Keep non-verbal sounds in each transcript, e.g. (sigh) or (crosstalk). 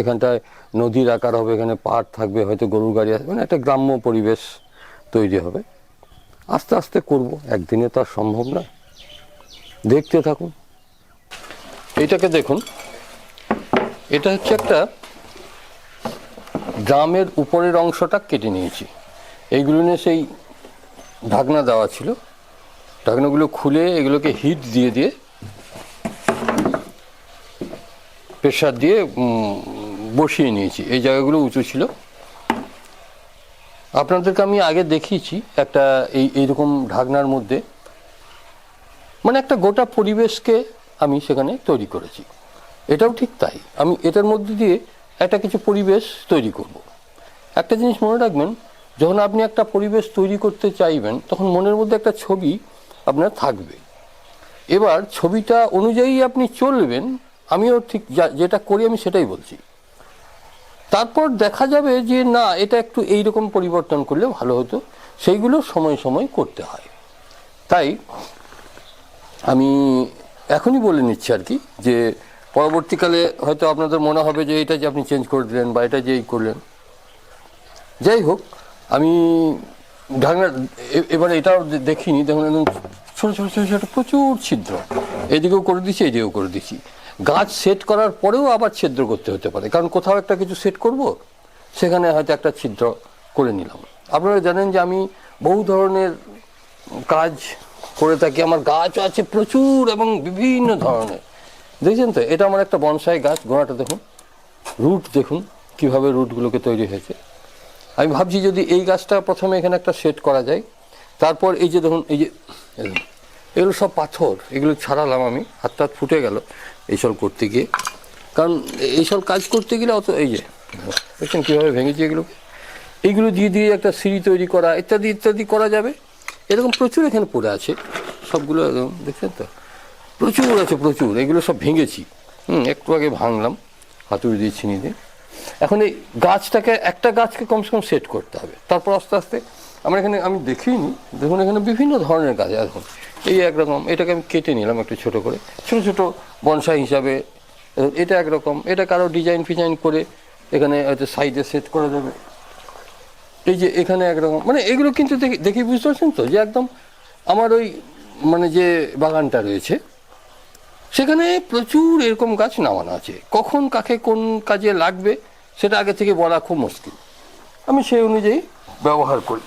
এখানটায় নদীর আকার হবে, এখানে পাড় থাকবে, হয়তো গরুর গাড়ি আসবে মানে একটা গ্রাম্য পরিবেশ তৈরি হবে। আস্তে আস্তে করব, একদিনে তো আর সম্ভব না। দেখতে থাকুন। এইটাকে দেখুন। এটা হচ্ছে একটা ড্রামের উপরের অংশটা কেটে নিয়েছি। এইগুলো নিয়ে সেই ঢাকনা দেওয়া ছিল। ঢাকনাগুলো খুলে এগুলোকে হিট দিয়ে দিয়ে প্রেশার দিয়ে বসিয়ে নিয়েছি। এই জায়গাগুলো উঁচু ছিল। আপনাদেরকে আমি আগে দেখিয়েছি একটা এই, এইরকম ঢাকনার মধ্যে। মানে একটা গোটা পরিবেশকে আমি সেখানে তৈরি করেছি। এটাও ঠিক তাই। আমি এটার মধ্যে দিয়ে একটা কিছু পরিবেশ তৈরি করব। একটা জিনিস মনে রাখবেন, যখন আপনি একটা পরিবেশ তৈরি করতে চাইবেন, তখন মনের মধ্যে একটা ছবি আপনার থাকবে। এবার ছবিটা অনুযায়ী আপনি চলবেন, আমিও ঠিক যেটা করি আমি সেটাই বলছি। তারপর দেখা যাবে যে, না, এটা একটু এইরকম পরিবর্তন করলে ভালো হতো। সেইগুলো সময় সময় করতে হয়। তাই আমি এখনই বলে নিচ্ছি আর কি যে, পরবর্তীকালে হয়তো আপনাদের মনে হবে যে, এটা যে আপনি চেঞ্জ করে দিলেন বা এটা যে এই করলেন। যাই হোক, আমি এ- এবারে এটাও দেখিনি, দেখুন, ছোটো ছোটো ছোটো ছোটো, প্রচুর ছিদ্র। এদিকেও করে দিচ্ছি, এদিকেও করে দিচ্ছি। গাছ সেট করার পরেও আবার ছিদ্র করতে হতে পারে। কারণ কোথাও একটা কিছু সেট করব, সেখানে হয়তো একটা ছিদ্র করে নিলাম। আপনারা জানেন যে আমি বহু ধরনের কাজ করে থাকি। আমার গাছ আছে প্রচুর এবং বিভিন্ন ধরনের। দেখছেন তো? এটা আমার একটা বনসাই গাছ, গোড়াটা দেখুন। রুট দেখুন, কীভাবে রুটগুলোকে তৈরি হয়েছে। আমি ভাবছি যদি এই গাছটা প্রথমে এখানে একটা সেট করা যায়, তারপর এই যে দেখুন, এই যে এগুলো সব পাথর, এগুলো ছাড়ালাম আমি, হাত টাত ফুটে গেল এইসব করতে গিয়ে। কারণ এইসব কাজ করতে গেলে অত এই যে, দেখছেন কীভাবে ভেঙেছি এগুলো? এইগুলো দিয়ে দিয়ে একটা সিঁড়ি তৈরি করা, ইত্যাদি ইত্যাদি করা যাবে। এরকম প্রচুর এখানে পড়ে আছে, সবগুলো একদম, দেখছেন তো? প্রচুর আছে, প্রচুর, এগুলো সব ভেঙেছি। হুম, একটু আগে ভাঙলাম, হাতুড়ি দিয়ে ছিনি দিয়ে। এখন এই গাছটাকে, একটা গাছকে কমসে কম সেট করতে হবে। তারপর আস্তে আস্তে, আমরা এখানে, আমি দেখিনি, দেখুন এখানে বিভিন্ন ধরনের গাছ এখন এই একরকম, এটাকে আমি কেটে নিলাম একটু ছোট করে। ছোট ছোট বনসাই হিসাবে, এটা একরকম, এটা কারও ডিজাইন ফিজাইন করে এখানে হয়তো সাইডে সেট করা যাবে। এই যে এখানে একরকম মানে এগুলো কিন্তু দেখি দেখি বুঝতে পারছেন তো? যে একদম আমার ওই মানে যে বাগানটা রয়েছে, সেখানে প্রচুর এরকম গাছ নামানো আছে। কখন কাকে কোন কাজে লাগবে, সেটা আগে থেকে বলা খুব মুশকিল। আমি সেই অনুযায়ী ব্যবহার করি।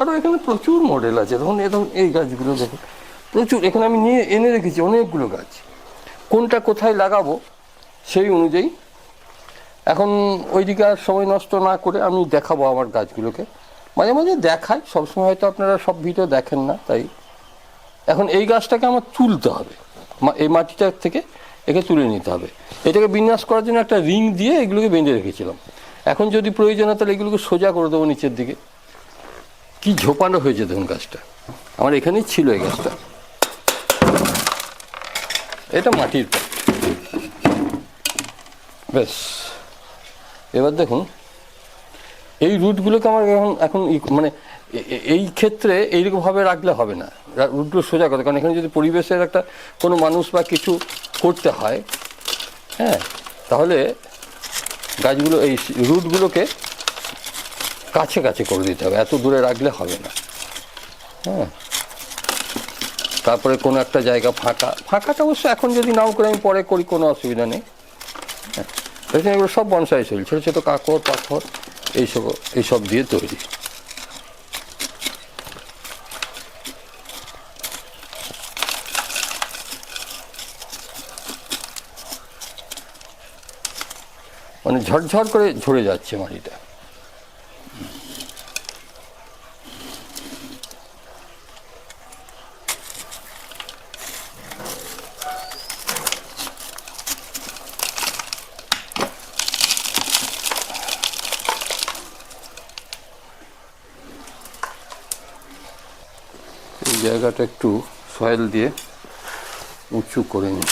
আরও এখানে প্রচুর মডেল আছে। ধরুন এই গাছগুলো দেখুন। প্রচুর, এখানে আমি নিয়ে এনে রেখেছি, অনেকগুলো গাছ। কোনটা কোথায় লাগাবো সেই অনুযায়ী। এখন ওইদিকে আর সময় নষ্ট না করে আমি দেখাবো আমার গাছগুলোকে। মাঝে মাঝে দেখাই, সবসময় হয়তো আপনারা সব ভিডিও দেখেন না, তাই। এখন এই গাছটাকে আমার তুলতে হবে। এই মাটিটা থেকে একে তুলে নিতে হবে। এটাকে বিন্যাস করার জন্য একটা রিং দিয়ে এগুলোকে বেঁধে রেখেছিলাম। এখন যদি প্রয়োজন হয় তাহলে এগুলোকে সোজা করে দেবো নিচের দিকে। কি ঝোপানো হয়েছে দেখুন গাছটা। আমার এখানেই ছিল এই গাছটা। এটা মাটির পট। বেশ। এবার দেখুন, এই রুটগুলোকে আমার এখন এখন মানে এই ক্ষেত্রে এইরকমভাবে রাখলে হবে না। রুটগুলো সোজা কথা, কারণ এখানে যদি পরিবেশের একটা কোনো মানুষ বা কিছু করতে হয় হ্যাঁ তাহলে গাছগুলো, এই রুটগুলোকে কাছে কাছে করে দিতে হবে, এত দূরে রাখলে হবে না। হ্যাঁ। তারপরে কোনো একটা জায়গা ফাঁকা। ফাঁকাটা অবশ্য এখন যদি নাও করে আমি পরে করি, কোনো অসুবিধা নেই। হ্যাঁ। এগুলো সব বনসাই শৈল ছোটো ছোটো কাকর পাথর, এইসব এইসব দিয়ে তৈরি। মানে ঝরঝর করে ঝরে যাচ্ছে মাটিটা। জায়গাটা একটু সয়েল দিয়ে উঁচু করে নিই।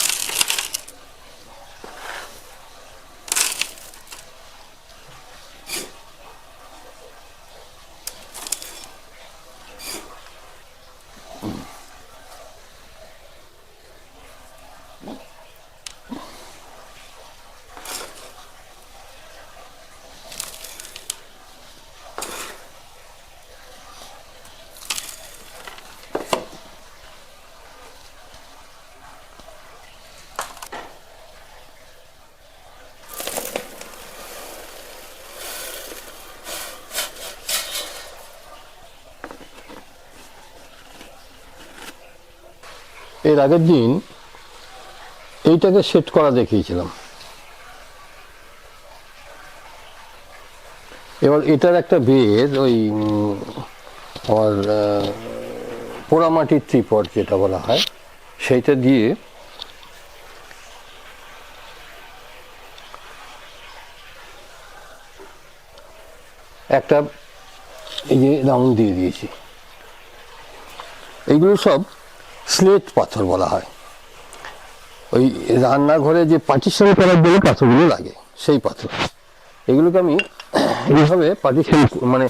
এর আগের দিন এইটাকে সেট করা দেখিয়েছিলাম। এবার এটার একটা বেদ ওই আমার পোড়ামাটির ত্রিপট যেটা বলা হয়, সেইটা দিয়ে একটা এই যে রাউন্ড দিয়ে দিয়েছি। এইগুলো সব স্লেট পাথর বলা হয়। ওই রান্নাঘরে যে পার্টিশন করার জন্য পাথরগুলো লাগে, সেই পাথর। এগুলোকে আমি এইভাবে পার্টিশন মানে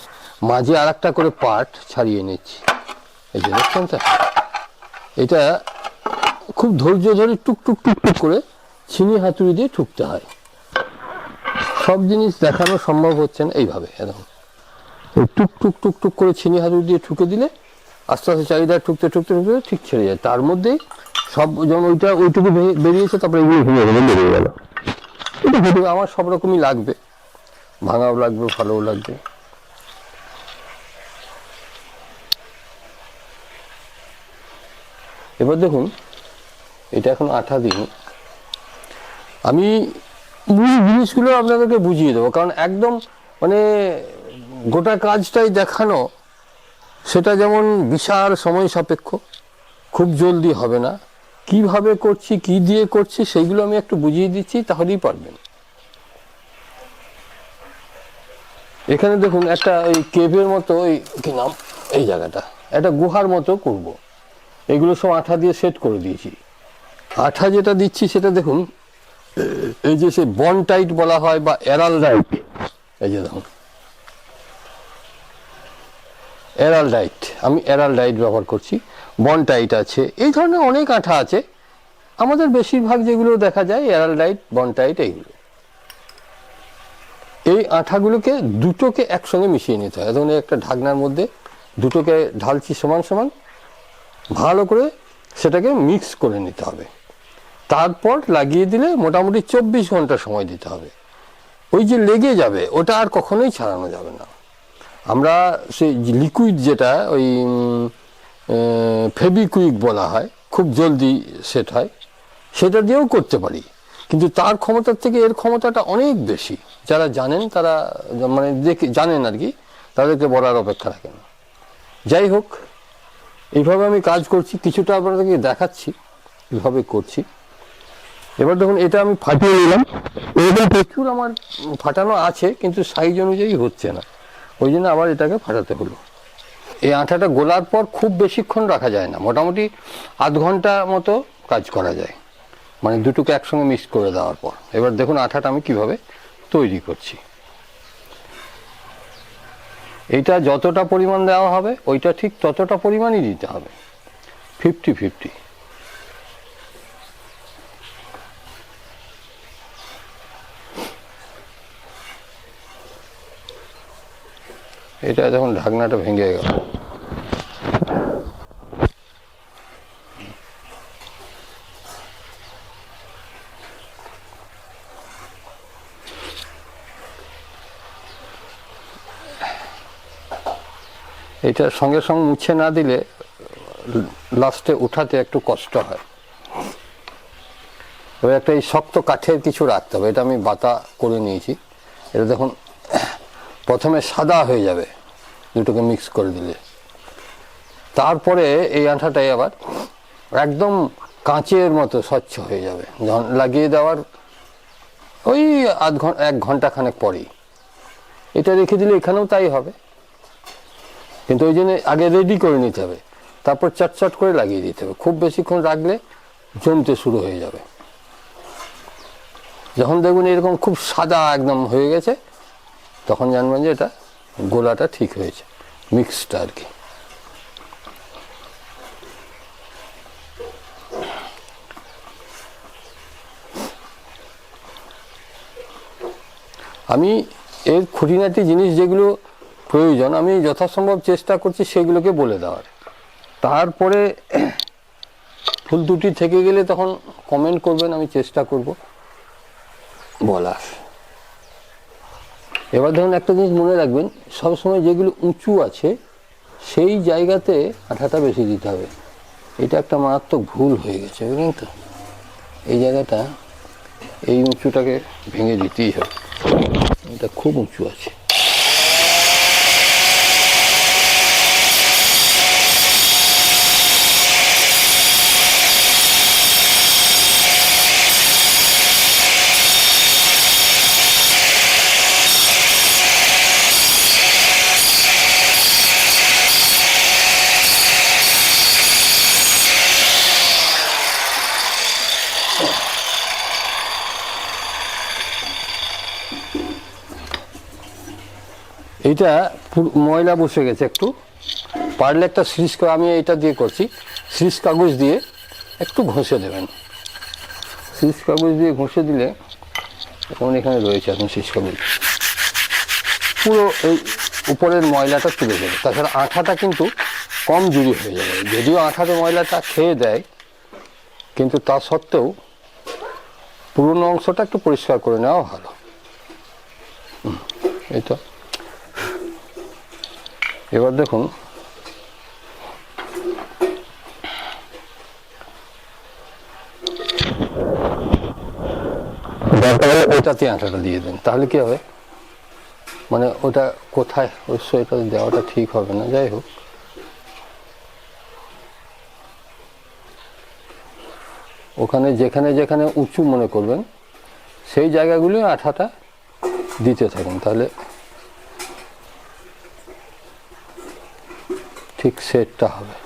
মাঝে আর একটা করে পার্ট ছাড়িয়ে নিচ্ছি। এই যে দেখছেন এটা খুব ধৈর্য ধরে টুক টুক টুক টুক করে চিনি হাতুড়ি দিয়ে ঠুকতে হয়। সব জিনিস দেখানো সম্ভব হচ্ছে না এইভাবে, এরকম। টুক টুক টুক টুক করে চিনি হাতুড়ি দিয়ে ঠুকে দিলে আস্তে আস্তে চারিদার ঠুকতে ঠুকতে ঠুকতে ঠিক ছেড়ে যায়। তার মধ্যেই সব যেমন ওইটা, ওইটুকু বেরিয়েছে, তারপরে এগুলো ভেঙে গেলে বেরিয়ে গেল। এটা হতে আমার সব রকমই লাগবে। ভাঙাও লাগবে, ভালোও লাগবে। এবার দেখুন, এটা এখন আঠা দিন। আমি মূল জিনিসগুলো আপনাদেরকে বুঝিয়ে দেবো, কারণ একদম মানে গোটা কাজটাই দেখানো সেটা যেমন বিশাল সময় সাপেক্ষ, খুব জলদি হবে না। কীভাবে করছি, কি দিয়ে করছি, সেইগুলো আমি একটু বুঝিয়ে দিচ্ছি, তাহলেই পারবেন। এখানে দেখুন, একটা ওই কেভের মতো ওই কি নাম? এই জায়গাটা। একটা গুহার মতো করব। এগুলো সব আঠা দিয়ে সেট করে দিয়েছি। আঠা যেটা দিচ্ছি, সেটা দেখুন, এই যে সে বন টাইট বলা হয়, বা এরাল ডাইট এই যে দেখুন এরাল ডাইট, আমি এরাল ডাইট ব্যবহার করছি, বন টাইট আছে, এই ধরনের অনেক আঠা আছে। আমাদের বেশিরভাগ যেগুলো দেখা যায়, এরাল ডাইট, বন টাইট, এইগুলো। এই আঠাগুলোকে দুটোকে একসঙ্গে মিশিয়ে নিতে হয়। এই একটা ঢাকনার মধ্যে দুটোকে ঢালছি সমান সমান, ভালো করে সেটাকে মিক্স করে নিতে হবে। তারপর লাগিয়ে দিলে মোটামুটি চব্বিশ ঘণ্টা সময় দিতে হবে। ওই যে লেগে যাবে, ওটা আর কখনোই ছাড়ানো যাবে না। আমরা সেই লিকুইড যেটা ওই ফেবিকুইক বলা হয় খুব জলদি সেট হয় সেটা দিয়েও করতে পারি। কিন্তু তার ক্ষমতার থেকে এর ক্ষমতাটা অনেক বেশি। যারা জানেন তারা মানে দেখে জানেন আর কি তাদেরকে বলার অপেক্ষা রাখে না যাই হোক এইভাবে আমি কাজ করছি কিছুটা আপনাদেরকে দেখাচ্ছি এইভাবে করছি। এবার দেখুন এটা আমি ফাটিয়ে নিলাম। এরকম প্রচুর আমার ফাটানো আছে কিন্তু সাইজ অনুযায়ী হচ্ছে না। ওই জন্য আবার এটাকে ফাটাতে হলো। এই আঠাটা গোলার পর খুব বেশিক্ষণ রাখা যায় না, মোটামুটি আধ ঘণ্টা মতো কাজ করা যায়। মানে দুটোকে একসঙ্গে মিক্স করে দেওয়ার পর। এবার দেখুন আঠাটা আমি কীভাবে তৈরি করছি। এটা যতটা পরিমাণ দেওয়া হবে, ওইটা ঠিক ততটা পরিমাণই দিতে হবে। Fifty fifty. এটা যখন ঢাকনাটা ভেঙে গেল। এটা সঙ্গে সঙ্গে মুছে না দিলে লাস্টে উঠাতে একটু কষ্ট হয়। এবার একটা এই শক্ত কাঠের কিছু রাখতে হবে। এটা আমি বাতা করে নিয়েছি। এটা দেখুন, প্রথমে সাদা হয়ে যাবে। দুটোকে মিক্স করে দিলে। তারপরে এই আঠাটাই আবার একদম কাঁচের মতো স্বচ্ছ হয়ে যাবে। লাগিয়ে দেওয়ার ওই আধ ঘণ্টা এক ঘণ্টা খানেক পরেই। এটা রেখে দিলে এখানেও তাই হবে। কিন্তু ওই জন্য আগে রেডি করে নিতে হবে। তারপর চটচট করে লাগিয়ে দিতে হবে। খুব বেশিক্ষণ রাখলে জমতে শুরু হয়ে যাবে। যখন দেখবেন এরকম খুব সাদা একদম হয়ে গেছে, তখন জানবেন যে এটা গোলাটা ঠিক হয়েছে মিক্সটা আর কি। আমি এর খুঁটিনাটি জিনিস যেগুলো প্রয়োজন, আমি যথাসম্ভব চেষ্টা করছি সেগুলোকে বলে দেওয়ার। তারপরে ফুল দুটি থেকে গেলে তখন কমেন্ট করবেন, আমি চেষ্টা করব বলার। এবার ধরুন একটা জিনিস মনে রাখবেন, সবসময় যেগুলো উঁচু আছে, সেই জায়গাতে আঠাটা বেশি দিতে হবে। এটা একটা মারাত্মক ভুল হয়ে গেছে, বুঝলেন তো? এই জায়গাটা, এই উঁচুটাকে ভেঙে দিতেই হবে। এটা খুব উঁচু আছে। পুরো ময়লা বসে গেছে একটু। পারলে একটা সিরিজ আমি এটা দিয়ে করছি। সিরিজ কাগজ দিয়ে একটু ঘষে দেবেন। সিরিজ কাগজ দিয়ে ঘষে দিলে এখন এখানে রয়েছে এখন সিরিজ কাগজ। পুরো এই উপরের ময়লাটা তুলে দেবে। তাছাড়া আঠাটা কিন্তু কম জুড়ি হয়ে যাবে। যদিও আঠাতে ময়লাটা খেয়ে দেয়, কিন্তু তা সত্ত্বেও পুরনো অংশটা একটু পরিষ্কার করে নেওয়া ভালো। তো এবার দেখুন। ওটাতে আঠাটা দিয়ে দেন, তাহলে কি হবে? মানে ওটা কোথায়? অবশ্য এটা দেওয়াটা ঠিক হবে না, যাই হোক। ওখানে যেখানে যেখানে উঁচু মনে করবেন, সেই জায়গাগুলো আঠাটা দিতে থাকেন, তাহলে ঠিক সেটটা হবে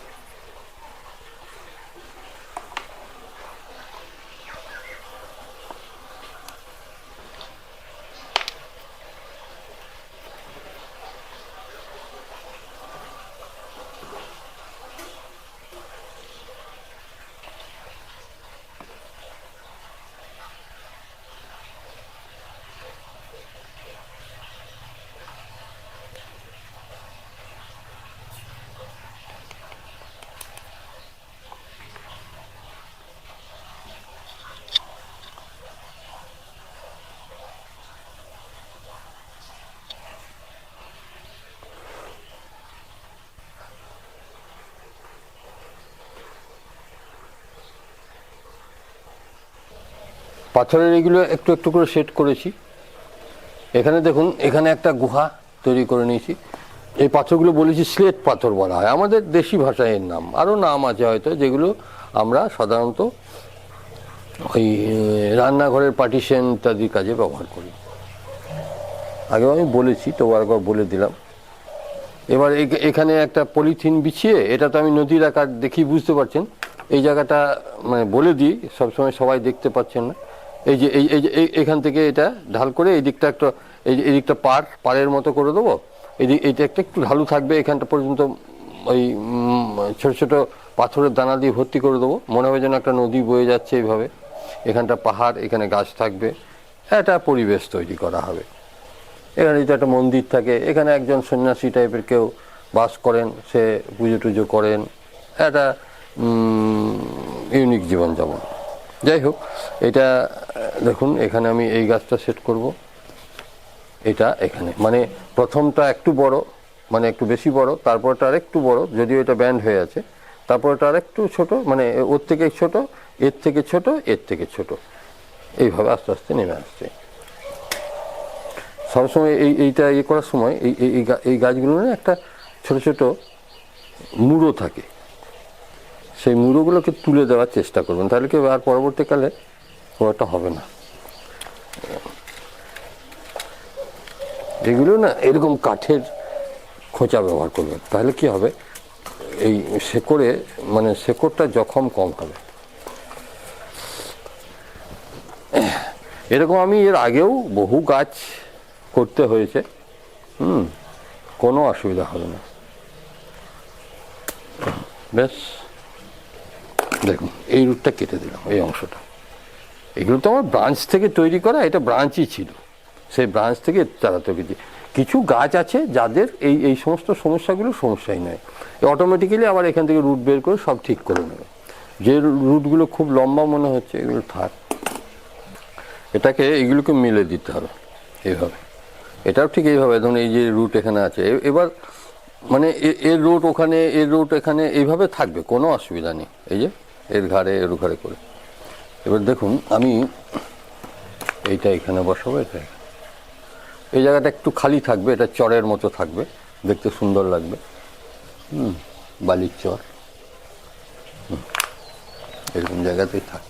পাথরের এগুলো একটু একটু করে সেট করেছি। এখানে দেখুন, এখানে একটা গুহা তৈরি করে নিয়েছি। এই পাথরগুলো বলেছি স্লেট পাথর বলা হয়। আমাদের দেশি ভাষায় এর নাম। আরও নাম আছে হয়তো, যেগুলো আমরা সাধারণত ওই রান্নাঘরের পার্টিশন ইত্যাদির কাজে ব্যবহার করি। আগেও আমি বলেছি তো একবার বলে দিলাম। এবার এখ- এখানে একটা পলিথিন বিছিয়ে, এটা তো আমি নদীর আকার দেখি বুঝতে পারছেন। এই জায়গাটা মানে বলে দিই, সবসময় সবাই দেখতে পাচ্ছেন না। এই যে, এই এই এই- এখান থেকে এটা ঢাল করে এই দিকটা একটা, এই এই দিকটা পার, পাড়ের মতো করে দেবো। এদিক এইটা একটা একটু ঢালু থাকবে, এখানটা পর্যন্ত ওই ছোট ছোট পাথরের দানা দিয়ে ভর্তি করে দেবো। মনে হবে যেন একটা নদী বয়ে যাচ্ছে এইভাবে এখানটা পাহাড়, এখানে গাছ থাকবে। একটা পরিবেশ তৈরি করা হবে। এখানে যদি একটা মন্দির থাকে, এখানে একজন সন্ন্যাসী টাইপের কেউ বাস করেন, সে পুজো টুজো করেন। একটা ইউনিক জীবনযাপন। যাই হোক, এটা দেখুন, এখানে আমি এই গাছটা সেট করব। এটা এখানে। মানে প্রথমটা একটু বড় মানে একটু বেশি বড়, তারপরটা আরেকটু বড়, যদিও এটা ব্যান্ড হয়ে আছে। তারপরটা আরেকটু ছোট মানে ওর থেকে ছোট, এর থেকে ছোট, এর থেকে ছোট। এইভাবে আস্তে আস্তে নেমে আসছে। সবসময় এই, এইটা ইয়ে করার সময় এই, এই- এই গাছগুলো না একটা ছোট ছোট মুড়ো থাকে। সেই মুড়োগুলোকে তুলে দেওয়ার চেষ্টা করবেন। তাহলে কি আর পরবর্তীকালে হবে না। এগুলো না এরকম কাঠের খোঁচা ব্যবহার করবেন তাহলে কি হবে? এই শেকড়ে মানে শেকড়টা জখম কম হবে। এরকম আমি এর আগেও বহু গাছ করতে হয়েছে। হুম, কোনো অসুবিধা হবে না। বেশ, দেখুন, এই রুটটা কেটে দিলাম, এই অংশটা। এগুলো তো আমার ব্রাঞ্চ থেকে তৈরি করা, এটা ব্রাঞ্চই ছিল। সেই ব্রাঞ্চ থেকে চালাতে গেছি কিছু গাছ আছে যাদের এই এই সমস্ত সমস্যাগুলো সমস্যাই নয়। অটোমেটিক্যালি আবার এখান থেকে রুট বের করে সব ঠিক করে নেবে। যে রুটগুলো খুব লম্বা মনে হচ্ছে, এগুলো থাক। এটাকে, এগুলোকে মিলে দিতে হবে, এইভাবে। এটাও ঠিক এইভাবে, ধরুন এই যে রুট এখানে আছে। এবার মানে এর রুট ওখানে এর রুট এখানে, এইভাবে থাকবে, কোনো অসুবিধা নেই। এই যে, এর ঘাড়ে এর ঘাড়ে করে। এবার দেখুন, আমি এইটা এখানে বসাবো, এটা। এই জায়গাটা একটু খালি থাকবে, এটা চরের মতো থাকবে, দেখতে সুন্দর লাগবে। হুম, বালির চর। এরকম জায়গাতেই থাক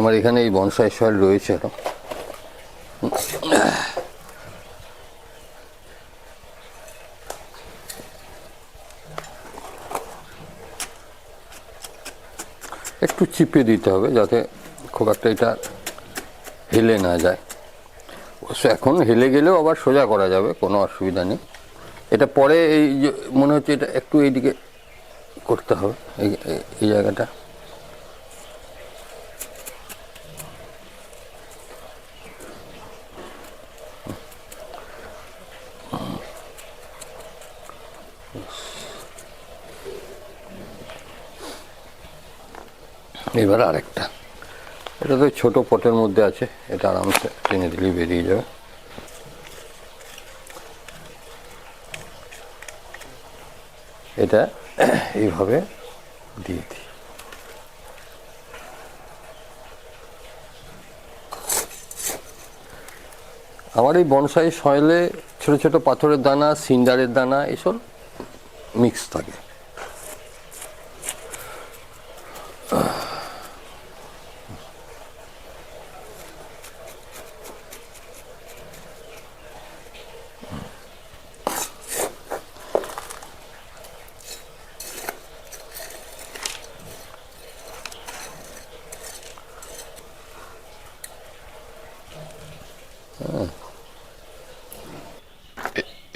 আমার এখানে এই বনসাই সয়েল রয়েছে একটু চিপে দিতে হবে যাতে খুব একটা এটা হেলে না যায়। অবশ্য এখন হেলে গেলেও আবার সোজা করা যাবে, কোনো অসুবিধা নেই। এটা পরে এই মনে হচ্ছে এটা একটু এইদিকে করতে হবে এই জায়গাটা। এবার আরেকটা। এটা তো ছোট পটের মধ্যে আছে, এটা আরামসে টেনে দিলেই বেরিয়ে যাবে। এটা এইভাবে দিয়ে দিই। আমার এই বনসাই সয়েলে ছোট ছোট পাথরের দানা, সিন্ডারের দানা, এসব মিক্স থাকে।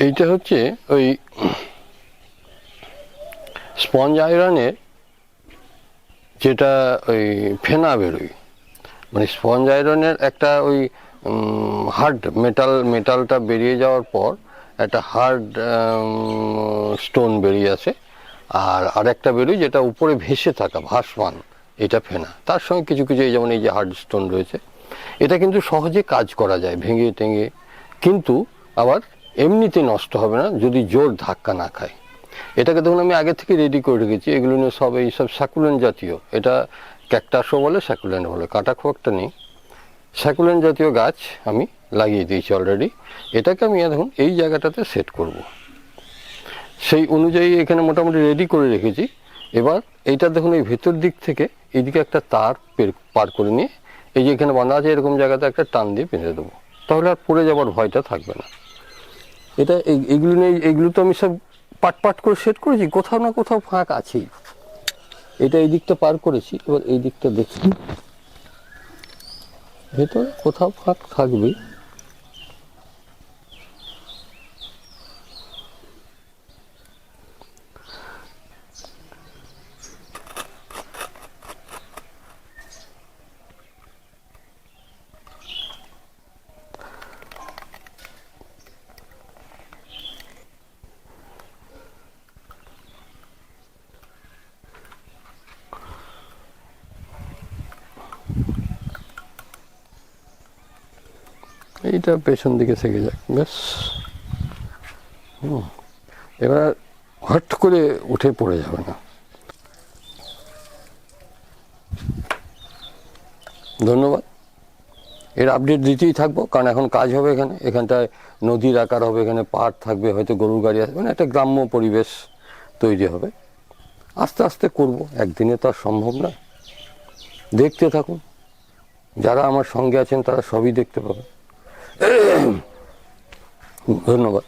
এইটা হচ্ছে ওই স্পঞ্জ আয়রনের যেটা ওই ফেনা বেরোয়। মানে স্পঞ্জ আয়রনের একটা ওই হার্ড মেটাল, মেটালটা বেরিয়ে যাওয়ার পর একটা হার্ড স্টোন বেরিয়ে আসে। আর আরেকটা বেরোয় যেটা উপরে ভেসে থাকা, ভাসমান, এটা ফেনা। তার সঙ্গে কিছু কিছু এই যেমন এই যে হার্ড স্টোন রয়েছে। এটা কিন্তু সহজে কাজ করা যায় ভেঙে টেঙে। কিন্তু আবার এমনিতে নষ্ট হবে না, যদি জোর ধাক্কা না খায়। এটাকে দেখুন আমি আগে থেকে রেডি করে রেখেছি, এগুলো নিয়ে সব এই সব স্যাকুলেন্ট জাতীয়। এটা ক্যাকটাসও বলে স্যাকুলেন্ট বলে কাটা খুব একটা নেই। স্যাকুলেন্ট জাতীয় গাছ আমি লাগিয়ে দিয়েছি অলরেডি এটাকে আমি দেখুন এই জায়গাটাতে সেট করব। সেই অনুযায়ী এখানে মোটামুটি রেডি করে রেখেছি। এবার এইটা দেখুন এই ভেতর দিক থেকে এদিকে একটা তার পার করে নিয়ে, এই যে এখানে বাঁধা আছে, এরকম জায়গাতে একটা টান দিয়ে বেঁধে দেবো। তাহলে আর পড়ে যাওয়ার ভয়টা থাকবে না। এটা এগুলো নিয়ে, এগুলো তো আমি সব পাট পাট করে সেট করেছি, কোথাও না কোথাও ফাঁক আছেই। এটা এই দিকটা পার করেছি, এবার এই দিকটা দেখি। ভেতরে কোথাও ফাঁক থাকবে এইটা পেছন দিকে থেকে যাক, ব্যাস। হুম। এবার হট করে উঠে পড়ে যাবে না। ধন্যবাদ। এর আপডেট দিতেই থাকব, কারণ এখন কাজ হবে এখানে। এখানটায় নদীর আকার হবে, এখানে পাড় থাকবে, হয়তো গরুর গাড়ি আসবে। মানে একটা গ্রাম্য পরিবেশ তৈরি হবে। আস্তে আস্তে করব, একদিনে তো আর সম্ভব না। দেখতে থাকুন। যারা আমার সঙ্গে আছেন, তারা সবই দেখতে পাবে (coughs) ধন্যবাদ।